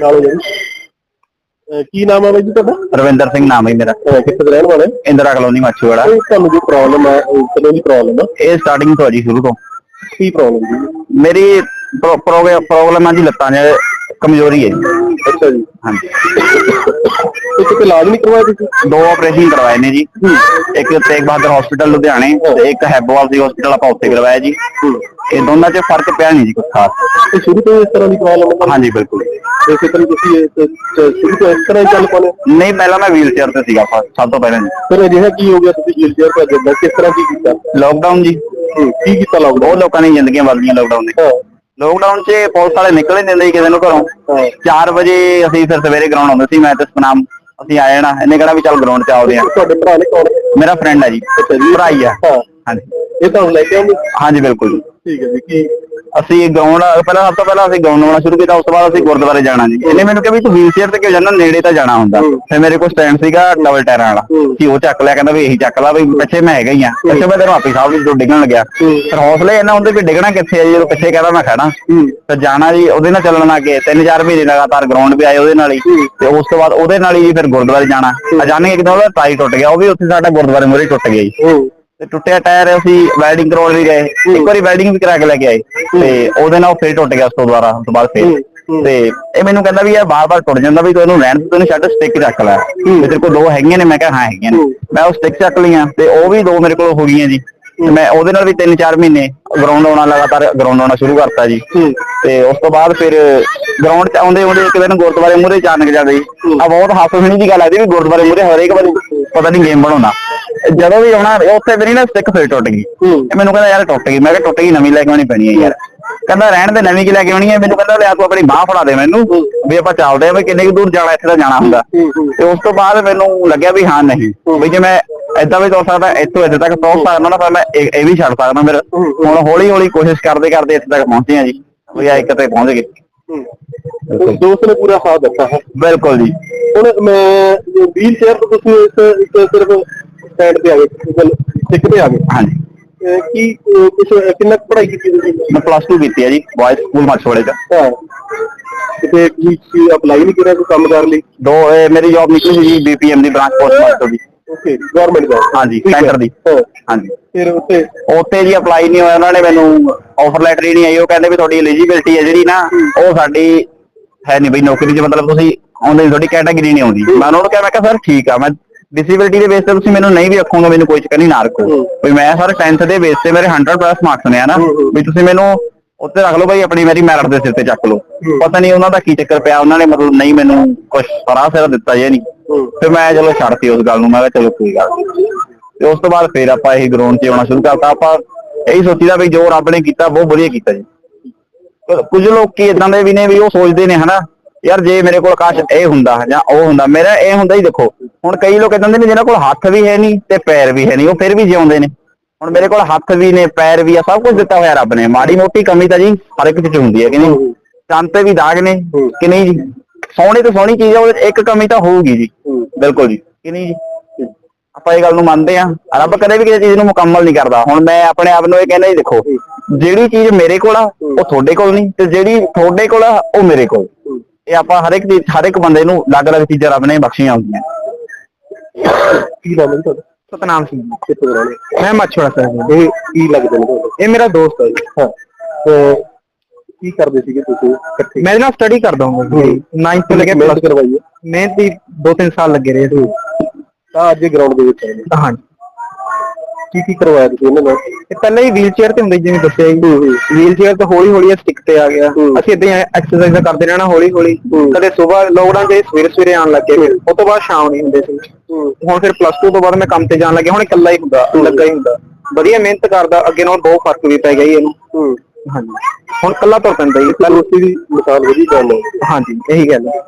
ਨਾਲੋਂ ਜੀ ਅਹ ਕੀ ਨਾਮ ਹੈ ਬਾਈ ਜੀ ਤੁਹਾਡਾ? ਰਵਿੰਦਰ ਸਿੰਘ ਨਾਮ ਹੈ ਮੇਰਾ। ਕਿੱਥੇ ਦੇ ਰਹਿਣ ਵਾਲੇ? ਇੰਦਰਾ ਕਲੋਨੀ ਮਾਛੀਵਾੜਾ। ਇਹ ਤੁਹਾਨੂੰ ਜੋ ਪ੍ਰੋਬਲਮ ਹੈ ਕਦੋਂ ਦੀ ਪ੍ਰੋਬਲਮ ਹੈ ਇਹ ਸਟਾਰਟਿੰਗ ਤੋਂ ਆ ਜੀ ਸ਼ੁਰੂ ਤੋਂ। ਕੀ ਪ੍ਰੋਬਲਮ ਜੀ? ਮੇਰੀ ਪ੍ਰੋਬਲਮ ਆ ਜੀ ਲੱਤਾਂ 'ਚ। ਕਮਜ਼ੋਰੀ ਹੈ ਜੀ। ਅੱਛਾ ਜੀ। ਹਾਂਜੀ। ਤੇ ਕਿਤੇ ਇਲਾਜ ਨਹੀਂ ਕਰਵਾਇਆ ਤੁਸੀਂ? ਦੋ ਆਪਰੇਸ਼ਨ ਕਰਵਾਏ ਨੇ ਜੀ। ਇੱਕ ਤੇਗ ਬਹਾਦਰ ਹਸਪੀਟਲ ਲੁਧਿਆਣੇ ਤੇ ਇੱਕ ਹੈਬੋਵਾਲ ਦੀ ਹਸਪੀਟਲ ਆਪਾਂ ਉੱਥੇ ਕਰਵਾਇਆ ਜੀ। ਇਹ ਦੋਨਾਂ 'ਚ ਫ਼ਰਕ ਪਿਆ ਨਹੀਂ ਜੀ ਕੁਛ ਖਾਸ। ਤੇ ਸ਼ੁਰੂ ਤੋਂ ਇਸ ਤਰ੍ਹਾਂ ਦੀ ਪ੍ਰੋਬਲਮ ਹੈ ਹਾਂਜੀ ਬਿਲਕੁਲ। ਤੇ ਕਿਤੇ ਤੁਸੀਂ ਤੇ- ਤੇ ਸ਼ੁਰੂ ਤੋਂ ਇਸ ਤਰ੍ਹਾਂ ਹੀ ਚੱਲ ਪਾਉਣੇ ਨਹੀਂ ਪਹਿਲਾਂ ਮੈਂ ਵੀਲ ਚੇਅਰ ਤੇ ਸੀਗਾ ਫ- ਸਭ ਤੋਂ ਪਹਿਲਾਂ ਜੀ। ਫਿਰ ਅਜਿਹਾ ਕੀ ਹੋ ਗਿਆ ਤੁਸੀਂ ਵੀਲ ਚੇਅਰ ਤੇ ਜਿੱਦਾਂ ਕਿਸ ਤਰ੍ਹਾਂ ਕੀ ਕੀਤਾ? ਲੋਕਡਾਊਨ ਜੀ। ਹੂੰ, ਕੀ ਕੀਤਾ ਲਾਉਣਾ ਬਹੁਤ ਲੋਕਾਂ ਦੀਆਂ ਜ਼ਿੰਦਗੀਆਂ ਬਦਲੀਆਂ ਲੋਕਡਾਊਨ ਨੇ। ਹਾਂ। ਲੋਕਡਾਊਨ 'ਚ ਪੁਲਿਸ ਵਾਲੇ ਨਿਕਲ ਹੀ ਨਹੀਂ ਦਿੰਦੇ ਸੀ ਕਿਸੇ ਨੂੰ ਘਰੋਂ। 4 ਵਜੇ ਅਸੀਂ ਫਿਰ ਸਵੇਰੇ ਗਰਾਊਂਡ ਆਉਂਦੇ ਸੀ ਮੈਂ ਤੇ ਸਪਨਾਮ ਅਸੀਂ ਆ ਜਾਣਾ ਇਹਨੇ ਕਿਹੜਾ ਵੀ ਚੱਲ ਗਰਾਊਂਡ 'ਚ ਆਉਦੇ ਆ ਤੁਹਾਡੇ ਭਰਾ ਨੇ ਕੌਣ? ਮੇਰਾ ਫਰੈਂਡ ਹੈ ਜੀ ਭਰਾ ਹੀ ਆ। ਹਾਂ। ਹਾਂਜੀ। ਇਹ ਤੁਹਾਨੂੰ ਲੈ ਕੇ ਆਉਂਗੇ ਹਾਂਜੀ ਬਿਲਕੁਲ। ਠੀਕ ਹੈ ਜੀ ਕੀ ਅਸੀਂ ਗਰਾਊਂਡ ਪਹਿਲਾਂ ਸਭ ਤੋਂ ਪਹਿਲਾਂ ਅਸੀਂ ਗਰਾਊਂਡ ਆਉਣਾ ਸ਼ੁਰੂ ਕੀਤਾ ਉਸ ਤੋਂ ਬਾਅਦ ਅਸੀਂ ਗੁਰਦੁਆਰੇ ਜਾਣਾ ਜੀ। ਇਹਨੇ ਮੈਨੂੰ ਕਿਹਾ ਵੀ ਤੂੰ ਵੀਲ ਚੇਅਰ ਤੇ ਕਿਉਂ ਜਾਣਾ? ਨੇੜੇ ਤਾਂ ਜਾਣਾ ਹੁੰਦਾ। ਫਿਰ ਮੇਰੇ ਕੋਲ ਸਟੈਂਡ ਸੀਗਾ ਡਬਲ ਟਾਇਰਾਂ ਵਾਲਾ। ਕਿ ਉਹ ਚੱਕ ਲਿਆ ਕਹਿੰਦਾ ਵੀ ਇਹੀ ਚੱਕ ਲਾ ਵੀ ਪਿੱਛੇ ਮੈਂ ਹੈਗਾ ਹੀ ਆ। ਪਿੱਛੇ ਮੈਂ ਤੇਰੇ ਮਾਪੀ ਸਾਹਿਬ ਦੀ ਤੋਂ ਡਿੱਗਣ ਲੱਗਿਆ। ਫਿਰ ਹੌਸਲੇ ਇਹਨਾਂ ਹੁੰਦੇ ਵੀ ਡਿੱਗਣਾ ਕਿੱਥੇ ਆ ਜੀ ਜਦੋਂ ਪਿੱਛੇ ਕਹਿੰਦਾ ਮੈਂ ਖੜਾ ਤੇ ਜਾਣਾ ਜੀ ਉਹਦੇ ਨਾਲ ਚੱਲਣ ਲੱਗੇ ਤਿੰਨ ਚਾਰ ਮਹੀਨੇ ਲਗਾਤਾਰ ਗਰਾਊਂਡ ਵੀ ਆਏ ਉਹਦੇ ਨਾਲ ਹੀ। ਤੇ ਉਸ ਤੋਂ ਬਾਅਦ ਉਹਦੇ ਨਾਲ ਹੀ ਜੀ ਫਿਰ ਗੁਰਦੁਆਰੇ ਜਾਣਾ। ਅਚਾਨਕ ਇੱਕਦਮ ਉਹਦਾ ਟਾਈ ਟੁੱਟ ਗਿਆ ਉਹ ਵੀ ਉੱਥੇ ਸਾਡਾ ਗੁਰਦੁਆਰੇ ਮੂਹਰੇ ਟੁੱਟ ਗਿਆ ਜੀ। ਤੇ ਟੁੱਟਿਆ ਟਾਇਰ ਅਸੀਂ ਵੈਲਡਿੰਗ ਕਰਾਉਣ ਵੀ ਗਏ। ਇੱਕ ਵਾਰੀ ਵੈਲਡਿੰਗ ਵੀ ਕਰਾ ਕੇ ਲੈ ਕੇ ਆਏ। ਤੇ ਉਹਦੇ ਨਾਲ ਉਹ ਫੇਰ ਟੁੱਟ ਗਿਆ ਉਸ ਤੋਂ ਦੁਬਾਰਾ ਉਸ ਤੋਂ ਬਾਅਦ ਹੂੰ, ਫੇਰ। ਤੇ ਇਹ ਮੈਨੂੰ ਕਹਿੰਦਾ ਵੀ ਯਾਰ ਬਾਰ-ਬਾਰ ਟੁੱਟ ਜਾਂਦਾ ਵੀ ਤੂੰ ਇਹਨੂੰ ਰਹਿਣ ਦੇ ਤੈਨੂੰ ਛੱਡ ਸਟਿਕ ਚੱਕ ਲੈ। ਤੇ ਤੇਰੇ ਕੋਲ ਦੋ ਹੈਗੀਆਂ ਨੇ ਮੈਂ ਕਿਹਾ ਹਾਂ ਹੈਗੀਆਂ ਨੇ। ਮੈਂ ਉਹ ਸਟਿਕ ਚੱਕ ਲਈਆਂ ਤੇ ਉਹ ਵੀ ਦੋ ਮੇਰੇ ਕੋਲ ਹੋ ਗਈਆਂ ਜੀ। ਤੇ ਮੈਂ ਉਹਦੇ ਨਾਲ ਵੀ 3-4 ਮਹੀਨੇ ਗਰਾਊਂਡ ਆਉਣਾ ਲਗਾਤਾਰ ਗਰਾਊਂਡ ਆਉਣਾ ਸ਼ੁਰੂ ਕਰਤਾ ਜੀ। ਤੇ ਉਸ ਤੋਂ ਬਾਅਦ ਫਿਰ ਗਰਾਊਂਡ 'ਚ ਆਉਂਦੇ ਆਉਂਦੇ ਇੱਕ ਦਿਨ ਗੁਰਦੁਆਰੇ ਮੂਹਰੇ ਚਾਨਕ ਜਾਂਦੇ ਆ ਬਹੁਤ ਹਾਸੋਹੀਣੀ ਦੀ ਗੱਲ ਆਦੀ ਵੀ ਗੁਰਦੁਆਰੇ ਮੂਹਰੇ ਹਰੇਕ ਵਾਰੀ ਪਤਾ ਨਹੀਂ ਗੇਮ ਬਣਾਉਣਾ। ਜਦੋਂ ਵੀ ਆਉਣਾ ਉੱਥੇ ਮੇਰੀ ਨਾ ਸਟਿਕ ਫਿਰ ਟੁੱਟ ਗਈ। ਇਹ ਮੈਨੂੰ ਕਹਿੰਦਾ ਯਾਰ ਟੁੱਟ ਗਈ। ਮੈਂ ਕਿਹਾ ਟੁੱਟ ਗਈ ਨਵੀਂ ਲੈ ਕੇ ਆਉਣੀ ਪੈਣੀ ਹੈ ਯਾਰ। ਕਹਿੰਦਾ ਰਹਿਣ ਦੇ ਨਵੀਂ ਕੀ ਲੈ ਕੇ ਆਉਣੀ ਹੈ? ਮੈਨੂੰ ਕਹਿੰਦਾ ਲਿਆ ਤੂੰ ਆਪਣੀ ਬਾਹ ਫੜਾ ਦੇ ਮੈਨੂੰ ਵੀ ਆਪਾਂ ਚੱਲਦੇ ਆ ਵੀ ਕਿੰਨੇ ਕੁ ਦੂਰ ਜਾਣਾ ਇੱਥੇ ਤਾਂ ਜਾਣਾ ਹੁੰਦਾ। ਤੇ ਉਸ ਤੋਂ ਬਾਅਦ ਮੈਨੂੰ ਲੱਗਿਆ ਵੀ ਹਾਂ ਨਹੀਂ। ਵੀ ਜੇ ਮੈਂ ਏਦਾਂ ਵੀ ਤੁਰ ਸਕਦਾ ਇੱਥੋਂ ਇੱਥੇ ਤੱਕ ਪਹੁੰਚ ਸਕਦਾ ਨਾ ਤਾਂ ਮੈਂ ਇਹ ਵੀ ਛੱਡ ਸਕਦਾ ਫਿਰ ਹੁਣ ਹੌਲੀ ਹੌਲੀ ਕੋਸ਼ਿਸ਼ ਕਰਦੇ ਕਰਦੇ ਇੱਥੇ ਤੱਕ ਪਹੁੰਚੇ ਆ ਜੀ। ਵੀ ਆ ਇੱਕ ਤੇ ਪਹੁੰਚ ਗਏ। ਉਸ ਦੋਸਤ ਨੇ ਪੂਰਾ ਸਾਥ ਦਿੱਤਾ ਹੈ। ਬਿਲਕੁਲ ਜੀ। ਹੁਣ ਮੈਂ ਵੀਲ ਚੇਅਰ ਤੋਂ ਤੁਸੀਂ ਇਸ ਇੱਕ ਸਿਰਫ ਸਟੈਂਡ ਤੇ ਆ ਗਏ ਸਿੱਖ ਤੇ ਆ ਗਏ। ਹਾਂਜੀ। ਅਹ ਕੀ ਅਹ ਕੁਛ ਕਿੰਨਾ ਕੁ ਪੜ੍ਹਾਈ ਕੀਤੀ ਤੁਸੀਂ? ਮੈਂ ਪਲੱਸ 2 ਕੀਤੀ ਹੈ ਜੀ ਬॉयਜ਼ ਸਕੂਲ ਮਛੋੜੇ ਚ। ਹਾਂ। ਕਿਤੇ ਕੀ ਕੀ ਅਪਲਾਈ ਨਹੀਂ ਕਰਿਆ ਕੋਈ ਕੰਮ ਕਰ ਲਈ? ਦੋ ਇਹ ਮੇਰੀ ਜੌਬ ਨਿਕਲੀ ਸੀ ਜੀ ਬੀਪੀਐਮ ਦੀ ਬ੍ਰਾਂਚ ਪੋਸਟ ਮਾਸਟਰ ਦੀ। ਓਕੇ ਗਵਰਨਮੈਂਟ ਜੌਬ ਹਾਂਜੀ ਠੀਕ ਹੈ। ਸੈਂਟਰ ਦੀ। ਹਾਂ। ਹਾਂਜੀ। ਫਿਰ ਉੱਥੇ? ਉੱਥੇ ਜੀ ਅਪਲਾਈ ਨਹੀਂ ਹੋਇਆ ਉਹਨਾਂ ਨੇ ਮੈਨੂੰ ਆਫਰ ਲੈਟਰ ਹੀ ਨਹੀਂ ਆਈ। ਉਹ ਕਹਿੰਦੇ ਵੀ ਤੁਹਾਡੀ ਐਲੀਜੀਬਿਲਟੀ ਹੈ ਜਿਹੜੀ ਨਾ ਉਹ ਸਾਡੀ ਹੈ ਨਹੀਂ ਬਈ ਨੌਕਰੀ 'ਚ ਮਤਲਬ ਤੁਸੀਂ ਆਉਂਦੇ ਨੀ, ਤੁਹਾਡੀ ਕੈਟਾਗਰੀ ਨਹੀਂ ਆਉਂਦੀ। ਮੈਂ ਉਹਨਾਂ ਨੂੰ ਕਿਹਾ ਮੈਂ ਕਿਹਾ ਸਰ ਠੀਕ ਆ ਮੈਂ ਡਿਸੇਬਿਲਟੀ ਦੇ ਬੇਸ ਤੇ ਤੁਸੀਂ ਮੈਨੂੰ ਨਹੀਂ ਵੀ ਰੱਖੋਗੇ ਮੈਨੂੰ ਕੋਈ ਚੱਕਰ ਨਹੀਂ ਨਾ ਰੱਖੋ। ਵੀ ਮੈਂ ਸਰ 10th ਦੇ ਬੇਸ ਤੇ ਮੇਰੇ 100 ਪਲੱਸ ਮਾਰਕਸ ਨੇ ਹਨਾ। ਵੀ ਤੁਸੀਂ ਮੈਨੂੰ ਉੱਤੇ ਰੱਖ ਲਓ ਭਾਈ ਆਪਣੀ ਮੇਰੀ ਮੈਰਿਟ ਦੇ ਸਿਰ ਤੇ ਚੱਕ ਲਓ। ਪਤਾ ਨਹੀਂ ਉਹਨਾਂ ਦਾ ਕੀ ਚੱਕਰ ਪਿਆ ਉਹਨਾਂ ਨੇ ਮਤਲਬ ਨਹੀਂ ਮੈਨੂੰ ਕੁਝ ਫਰਾ ਸਿਰ ਦਿੱਤਾ ਜੇ ਨਹੀਂ ਫਿਰ ਮੈਂ ਚਲੋ ਛੱਡਤੀ ਉਸ ਗੱਲ ਨੂੰ ਮੈਂ ਕਿਹਾ ਚਲੋ ਕੋਈ ਗੱਲ। ਤੇ ਉਸ ਤੋਂ ਬਾਅਦ ਫਿਰ ਆਪਾਂ ਇਹ ਗਰਾਊਂਡ 'ਚ ਆਉਣਾ ਸ਼ੁਰੂ ਕਰਤਾ ਆਪਾਂ ਇਹੀ ਸੋਚੀਦਾ ਵੀ ਜੋ ਰੱਬ ਨੇ ਕੀਤਾ ਬਹੁਤ ਵਧੀਆ ਕੀਤਾ ਜੀ ਕੁਝ ਲੋਕ ਕੀ ਇਦਾਂ ਦੇ ਵੀ ਨੇ ਵੀ ਉਹ ਸੋਚਦੇ ਨੇ ਹਨਾ ਯਾਰ ਜੇ ਮੇਰੇ ਕੋਲ ਕਾਸ਼ ਇਹ ਹੁੰਦਾ ਜਾਂ ਉਹ ਹੁੰਦਾ ਮੇਰਾ ਇਹ ਹੁੰਦਾ ਹੀ ਦੇਖੋ ਹੁਣ ਕਈ ਲੋਕ ਇਦਾਂ ਦੇ ਨੇ ਜਿਹਨਾਂ ਕੋਲ ਹੱਥ ਵੀ ਹੈ ਨਹੀਂ ਤੇ ਪੈਰ ਵੀ ਹੈ ਨਹੀਂ ਉਹ ਫਿਰ ਵੀ ਜਿਉਂਦੇ ਨੇ। ਹੁਣ ਮੇਰੇ ਕੋਲ ਹੱਥ ਵੀ ਨੇ ਪੈਰ ਵੀ ਆ ਸਭ ਕੁਝ ਦਿੱਤਾ ਹੋਇਆ ਰੱਬ ਨੇ। ਮਾੜੀ ਮੋਟੀ ਕਮੀ ਤਾਂ ਜੀ ਹਰ ਇੱਕ ਚ ਹੁੰਦੀ ਹੈ ਕਿ ਨਹੀਂ? ਚੰਦ ਤੇ ਵੀ ਦਾਗ ਨੇ ਕਿ ਨਹੀਂ ਜੀ? ਸੋਹਣੀ ਤੋਂ ਸੋਹਣੀ ਚੀਜ਼ ਆ ਉਹਦੇ ਇੱਕ ਕਮੀ ਤਾਂ ਹੋਊਗੀ ਜੀ। ਬਿਲਕੁਲ ਜੀ। ਕਿ ਨਹੀਂ ਜੀ? ਆਪਾਂ ਇਹ ਗੱਲ ਨੂੰ ਮੰਨਦੇ ਆ ਰੱਬ ਕਦੇ ਵੀ ਕਿਸੇ ਚੀਜ਼ ਨੂੰ ਮੁਕੰਮਲ ਨਹੀਂ ਕਰਦਾ। ਹੁਣ ਮੈਂ ਆਪਣੇ ਆਪ ਨੂੰ ਇਹ ਕਹਿੰਦਾ ਜੀ ਦੇਖੋ ਜਿਹੜੀ ਚੀਜ਼ ਮੇਰੇ ਕੋਲ ਆ ਉਹ ਤੁਹਾਡੇ ਕੋਲ ਨਹੀਂ ਤੇ ਜਿਹੜੀ ਤੁਹਾਡੇ ਕੋਲ ਆ ਉਹ ਮੇਰੇ ਕੋਲ। ਇਹ ਆਪਾਂ ਹਰ ਇੱਕ ਚੀਜ਼ ਹਰ ਇੱਕ ਬੰਦੇ ਨੂੰ ਅਲੱਗ-ਅਲੱਗ ਚੀਜ਼ਾਂ ਰੱਬ ਨੇ ਬਖਸ਼ੀਆਂ ਹੁੰਦੀਆਂ। ਕੀ ਨਾਮ ਹੈ ਜੀ ਤੁਹਾਡਾ? ਸਤਨਾਮ ਸਿੰਘ ਕਿੱਥੋਂ ਦਾ ਰਹਿਣ ਮੈਂ ਮੱਛੜਾ ਸਾਹਿਬ? ਇਹ ਕੀ ਲੱਗਦੇ ਨੇ ਇਹ ਮੇਰਾ ਦੋਸਤ ਹੈ ਜੀ। ਹਾਂ। ਤੇ ਕੀ ਕਰਦੇ ਸੀਗੇ ਤੁਸੀਂ ਇਕੱਠੇ? ਮੈਂ ਨਾ ਸਟੱਡੀ ਕਰਦਾ ਹਾਂ। 9th ਤੋਂ ਲੈ ਕੇ ਪਲੱਸ ਕਰਵਾਈ ਹੈ? ਮਿਹਨਤ ਦੀ 2-3 ਸਾਲ ਲੱਗੇ ਰਹੇ ਤਾਂ ਅੱਜ ਗਰਾਊਂਡ ਦੇ ਵਿੱਚ ਆਏ। ਹਾਂ ਕੀ ਕੀ ਕਰਵਾਇਆ ਤੁਸੀਂ ਇਹਨਾਂ ਨਾਲ? ਇਹ ਪਹਿਲਾਂ ਹੀ ਵੀਲ ਚੇਅਰ ਤੇ ਹੁੰਦੇ ਜਿਵੇਂ ਦੱਸਿਆ ਜੀ ਵੀਲ ਚੇਅਰ ਤੋਂ ਹੌਲੀ ਹੌਲੀ ਸਟਿਕ ਤੇ ਆ ਗਿਆ। ਅਸੀਂ ਇਦਾਂ ਐਕਸਰਸਾਈਜ਼ ਕਰਦੇ ਰਹਿਣਾ ਹੌਲੀ ਹੌਲੀ। ਕਦੇ ਸਵੇਰ ਲੋਕਡਾਊਨ ਦੇ ਸਵੇਰੇ ਸਵੇਰੇ ਆਉਣ ਲੱਗੇ ਉਸ ਤੋਂ ਬਾਅਦ ਸ਼ਾਮ ਨਹੀਂ ਹੁੰਦੇ ਸੀ। ਹੁਣ ਫਿਰ ਪਲੱਸ 2 ਤੋਂ ਬਾਅਦ ਮੈਂ ਕੰਮ ਤੇ ਜਾਣ ਲੱਗਿਆ। ਹੁਣ ਇਕੱਲਾ ਹੀ ਹੁੰਦਾ ਲੱਗਾ ਹੀ ਹੁੰਦਾ। ਵਧੀਆ ਮਿਹਨਤ ਕਰਦਾ ਅੱਗੇ ਨਾਲ ਬਹੁਤ ਫ਼ਰਕ ਵੀ ਪੈ ਗਿਆ ਜੀ ਇਹਨੂੰ। ਹਾਂਜੀ। ਹੁਣ ਇਕੱਲਾ ਤੁਰ ਪੈਂਦਾ ਜੀ। ਤਾਂ ਉਸੇ ਦੀ ਮਿਸਾਲ ਵਧੀ ਗੱਲ ਹੈ। ਹਾਂਜੀ ਇਹੀ ਗੱਲ ਹੈ।